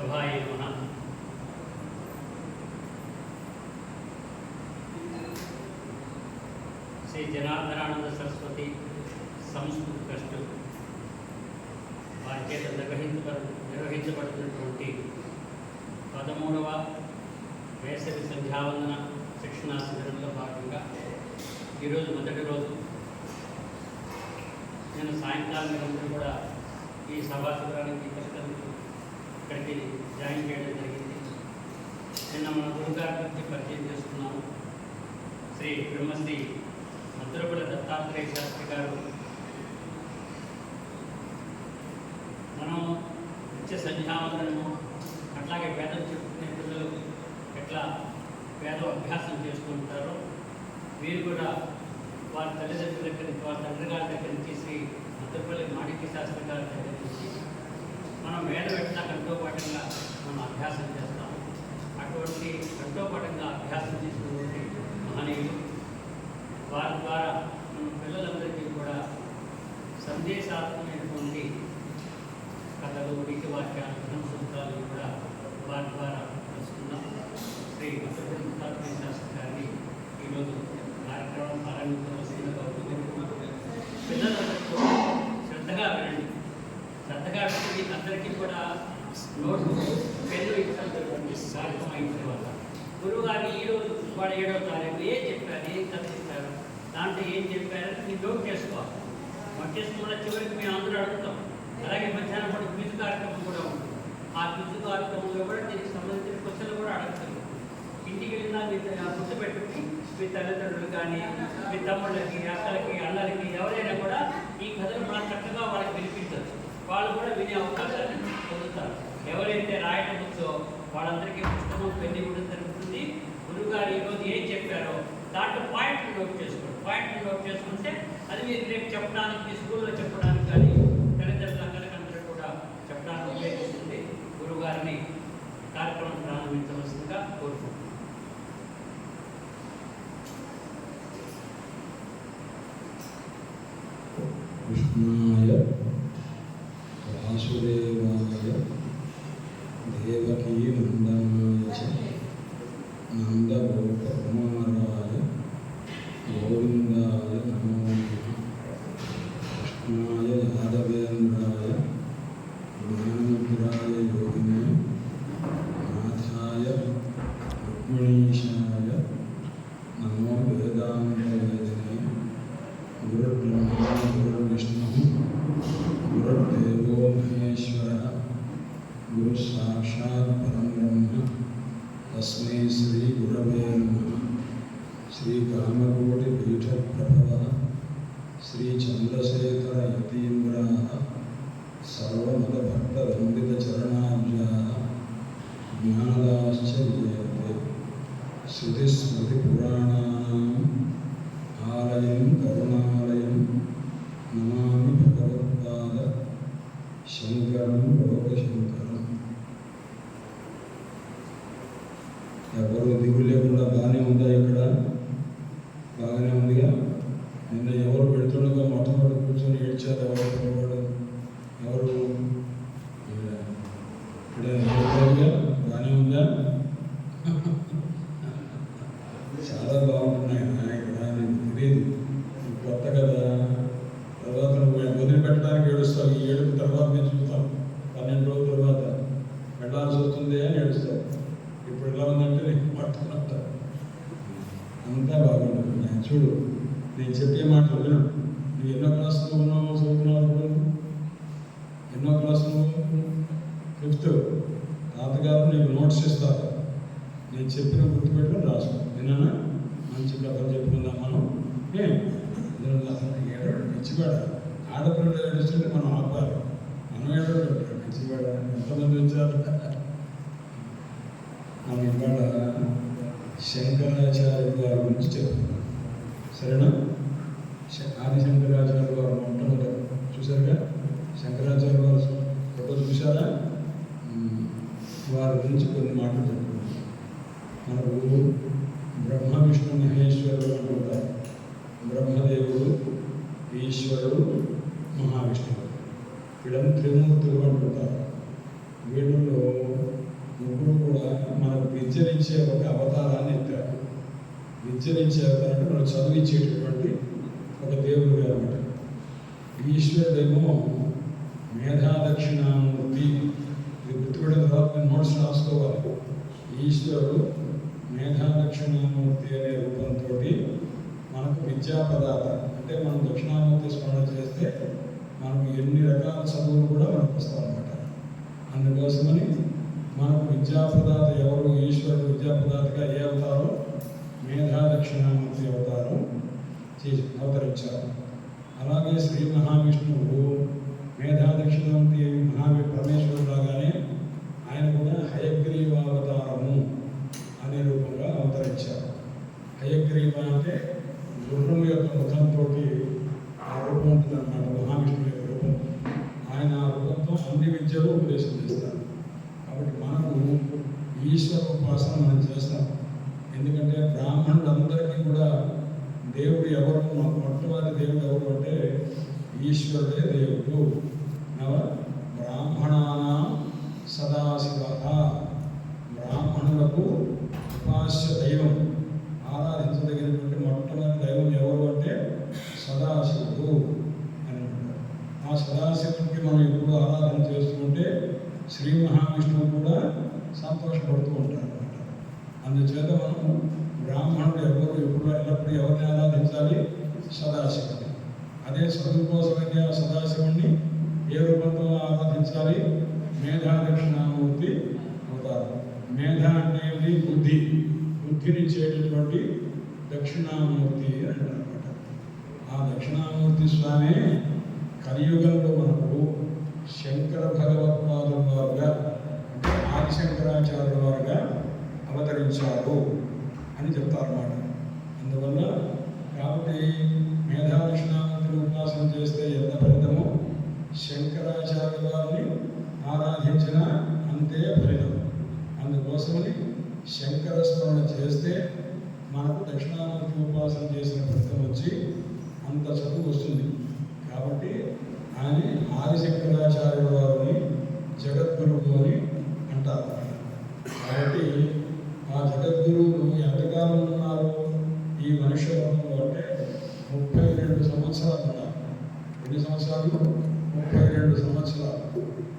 సభాయ శ్రీ జనార్దనానంద సరస్వతి సంస్కృత ట్రస్ట్ వారి చేత నిర్వహించబ నిర్వహించబడుతున్నటువంటి పదమూడవ వేసవి సంధ్యావందన శిక్షణా శిబిరంలో భాగంగా ఈరోజు మొదటి రోజు. నేను సాయంకాలం మీరందరూ కూడా ఈ సభా శిబిరానికి మన గురుగారి గురించి పరిచయం చేసుకున్నాము శ్రీ బ్రహ్మశ్రీ మధురపుల దత్తాత్రేయ శాస్త్రి గారు. మనం నిత్య సంధ్యావందనము అట్లాగే వేదం చెప్పుకునే పిల్లలు ఎట్లా వేదం అభ్యాసం చేసుకుంటారో వీరు కూడా వారి తల్లిదండ్రుల దగ్గర నుంచి వారి తండ్రి గారి దగ్గర నుంచి శ్రీ మధురపల్లి మాణిక్య శాస్త్రి గారి దగ్గర నుంచి మనం వేదం ఎట్లా కంఠోపాఠంగా మనం అభ్యాసం చేస్తాం. అటువంటి కంఠోపాఠంగా అభ్యాసం చేసినటువంటి మహనీయులు వారి ద్వారా మన పిల్లలందరికీ కూడా సందేశాత్మకమైనటువంటి కథలు నీతి వాక్యాలు ధర్మ సూత్రాలు కూడా వారి ద్వారా తెలుసుకున్నాం. శ్రీ మధురపల్లి శాస్త్రి గారిని ఈరోజు కార్యక్రమం ప్రారంభించవలసిందిగా కోరుకుంటున్నాను పిల్లలందరూ శ్రద్ధగా వినండి. శ్రద్ధగా వినండి. అందరికీ కూడా నోట్ పెన్ను ఇచ్చడం కార్యక్రమం అయిన తర్వాత గురువు గారు ఈరోజు వాడు ఏడో తారీఖు ఏం చెప్పారు ఏం చదివిస్తారు దాంట్లో ఏం చెప్పారని మీరు నోట్ చేసుకోవాలి నోట్ చేసుకున్న చివరికి మేము అందరూ అడుగుతాం అలాగే మధ్యాహ్నం పాటు క్విజ్ కార్యక్రమం కూడా ఉంటుంది ఆ క్విజ్ కార్యక్రమంలో కూడా దీనికి సంబంధించిన క్వశ్చన్లు కూడా అడుగుతాం ఇంటికి వెళ్ళినా మీ గుర్తుపెట్టుకుని మీ తల్లిదండ్రులు కానీ మీ తమ్ముళ్ళకి అక్కలకి అన్నలకి ఎవరైనా కూడా ఈ కథలు మనం వాళ్ళు కూడా వినే అవకాశాన్ని పొందుతారు. ఎవరైతే రాయటం వచ్చో వాళ్ళందరికీ పుస్తకం పెళ్ళి కూడా జరుగుతుంది గురుగారు ఈరోజు ఏం చెప్పారో దాంట్లో పాయింట్లు నోట్ చేసుకోండి. పాయింట్లు నోట్ చేసుకుంటే అది మీరు రేపు చెప్పడానికి మీ స్కూల్లో చెప్పడానికి కానీ తల్లిదండ్రులందరికీ అందరూ కూడా చెప్పడానికి ఉపయోగిస్తుంది. గురుగారిని కార్యక్రమం ప్రారంభించవలసిందిగా కోరుకుంటున్నాను. కృష్ణాయ वासुदेवाय देवकी नंदनाय च नंदगोपकुमाराय गोविंदाय नमो नमः कृष्णाय यादवेन्द्राय ज्ञानमुद्राय योगिने नाथाय रुक्मिणीशाय नमो वेदान्तवेदिने गुरुर्ब्रह्मा गुरुर्विष्णुः गुरुर्देव మహేశ్వర గురు సాక్షాత్ పరం బ్రహ్మ తస్మై శ్రీ గురవే నమః శ్రీ కామకోటి పీఠ ప్రభవ శ్రీ చంద్రశేఖర యతీంద్ర శంకరం లోకశంకరం ఎవరు దిగులు లేకుండా బాగానే ఉందా ఇక్కడ? బాగానే ఉందిగా? నిన్న ఎవరు పెడుతుండగా మొట్టమొదటి కూర్చొని ఏడ్చారు ఎవరు పిల్లవాడు? ఎవరు? ఇక్కడ బాగానే ఉందా చాలా బాగుంటున్నాయి నా ఇక్కడ నీకు తెలియదు నీకు కొత్త కదా తర్వాత నువ్వు వదిలిపెట్టడానికి ఏడుస్తావు ఈ ఏడుపు తర్వాత నేను చూస్తాం పన్నెండు రోజుల తర్వాత వెళ్ళాల్సి వస్తుంది అని ఏడుస్తావు ఇప్పుడు ఎలా ఉందంటే నీకు పట్టుకున్నట్ట అంతా బాగుంటుంది నేను చూడు నేను చెప్పే మాటలు విను. నువ్వు ఎన్నో క్లాసులో ఉన్నావు చదువుకున్నావు ఎన్నో క్లాసు ఫిఫ్త్ తాతగారు నీకు నోట్స్ ఇస్తారు. నేను చెప్పిన గుర్తుపెట్టుకుని రాసుకో. విన్నానా? మంచి కథలు చెప్పుకుందాం మనం. ఏ? ఏడాడు పిచ్చివాడ ఆడపిల్లలు ఏడుస్తుంటే మనం ఆపాలి. మనం ఏడాడు పిచ్చివాడ ఎంతమంది వచ్చారు? మనం ఇవాళ శంకరాచార్య గారు సరేనా? శ- ఆది శంకరాచార్య వారు మొట్టమొదటి చూసారుగా శంకరాచార్య వారు ఫోటో చూసారా వారి గురించి కొన్ని మాటలు మన ఊరు బ్రహ్మ విష్ణు మహేశ్వరుడు అంటుంటారు బ్రహ్మదేవుడు ఈశ్వరుడు మహావిష్ణువు. వీళ్ళని త్రిమూర్తులు అంటుంటారు వీళ్ళలో విద్యనిచ్చే ఒక అవతారాన్ని ఎత్తారు విద్యనిచ్చే మనం చదివించేటటువంటి ఒక దేవుడు అనమాట ఈశ్వరుడేమో మేధాదక్షిణామూర్తి. ఇది గుర్తుపెట్టిన తర్వాత నోట్స్ రాసుకోవాలి. ఈశ్వరుడు మేధాదక్షిణామూర్తి అనే రూపంతో మనకు విద్యాప్రదాత అంటే మనం దక్షిణామూర్తి స్మరణ చేస్తే మనకు ఎన్ని రకాల చదువులు కూడా మనకు వస్తాయి అన్నమాట అందుకోసమని మనకు విద్యాప్రదాత ఎవరు? ఈశ్వరుడు విద్యాప్రదాతగా ఏ అవతారో మేధాదక్షిణామూర్తి అవతారం చేసి అవతరించారు. అలాగే శ్రీ మహావిష్ణువు మేధాదక్షిణామూర్తి మహావి పరమేశ్వరుడు లాగానే ఆయన కూడా హయగ్రీవావతారము అనే రూపంగా అవతరించారు. హయగ్రీవ అంటే గుర్రం యొక్క ముఖంతో ఆ రూపం ఉంటుంది అన్నమాట మహావిష్ణువు యొక్క రూపం. ఆయన ఆ రూపంతో అన్ని విద్యలు ఉపదేశం చేస్తారు. కాబట్టి మనకు ఈశ్వర ఉపాసన మనం చేస్తాం. ఎందుకంటే బ్రాహ్మణులందరికీ కూడా దేవుడు ఎవరు? మన మొట్టమొదటి దేవుడు ఎవరు అంటే ఈశ్వరుడే దేవుడు. బ్రాహ్మణాన సదాశివ బ్రాహ్మణులకు ఉపాస్య దైవం. ఆరాధించదగినటువంటి మొట్టమొదటి దైవం ఎవరు అంటే సదాశివుడు అని అంటారు. ఆ సదాశివుడికి మనం ఎప్పుడు ఆరాధన చేస్తుంటే శ్రీ మహావిష్ణువు కూడా సంతోషపడుతూ ఉంటారు అన్నమాట. అందుచేత మనం బ్రాహ్మణుడు ఎవరు ఎప్పుడు ఎల్లప్పుడు ఎవరిని ఆరాధించాలి సదాశివుని. అదే చదువు సదాశివుణ్ణి ఏ రూపంతో ఆరాధించాలి? మేధా దక్షిణామూర్తి అవుతారు. మేధ అంటే ఏంటి? బుద్ధి. బుద్ధినిచ్చేటటువంటి దక్షిణామూర్తి అని అంటారు ఆ దక్షిణామూర్తి స్వామి కలియుగంలో మనకు శంకర భగవత్పాదుల వారుగా అంటే ఆదిశంకరాచార్యుల వారుగా అవతరించారు. అని చెప్తారన్నమాట. అందువల్ల కాబట్టి మేధాదక్షిణామూర్తిని ఉపాసన చేస్తే ఎంత ఫలితమో శంకరాచార్య వారిని ఆరాధించిన అంతే ఫలితం. అందుకోసమని శంకర స్మరణ చేస్తే మనకు దక్షిణామూర్తి ఉపాసన చేసిన ఫలితం వచ్చి అంత చదువు వస్తుంది. కాబట్టి ఆయన ఆదిశంకరాచార్యుల వారిని జగద్గురువు అని అంటారు కాబట్టి ఆ జగద్గురువులు ఎంతకాలం ఉన్నారు? ఈ మనుష్య లోకంలో అంటే ముప్పై రెండు సంవత్సరాలు ఉన్నారు. ఎన్ని సంవత్సరాలు? ముప్పై రెండు సంవత్సరాలు.